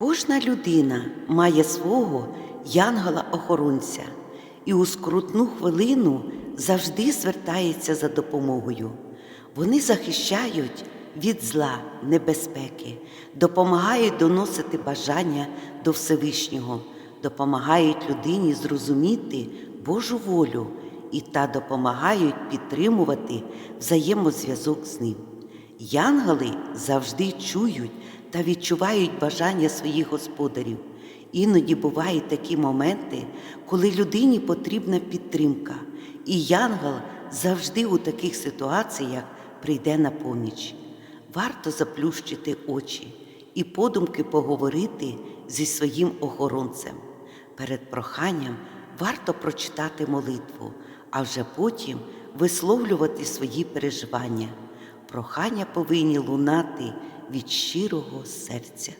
Кожна людина має свого янгола-охоронця і у скрутну хвилину завжди звертається за допомогою. Вони захищають від зла, небезпеки, допомагають доносити бажання до Всевишнього, допомагають людині зрозуміти Божу волю і та допомагають підтримувати взаємозв'язок з ним. Янголи завжди чують та відчувають бажання своїх господарів. Іноді бувають такі моменти, коли людині потрібна підтримка, і янгол завжди у таких ситуаціях прийде на поміч. Варто заплющити очі і подумки поговорити зі своїм охоронцем. Перед проханням варто прочитати молитву, а вже потім висловлювати свої переживання. Прохання повинні лунати від щирого серця.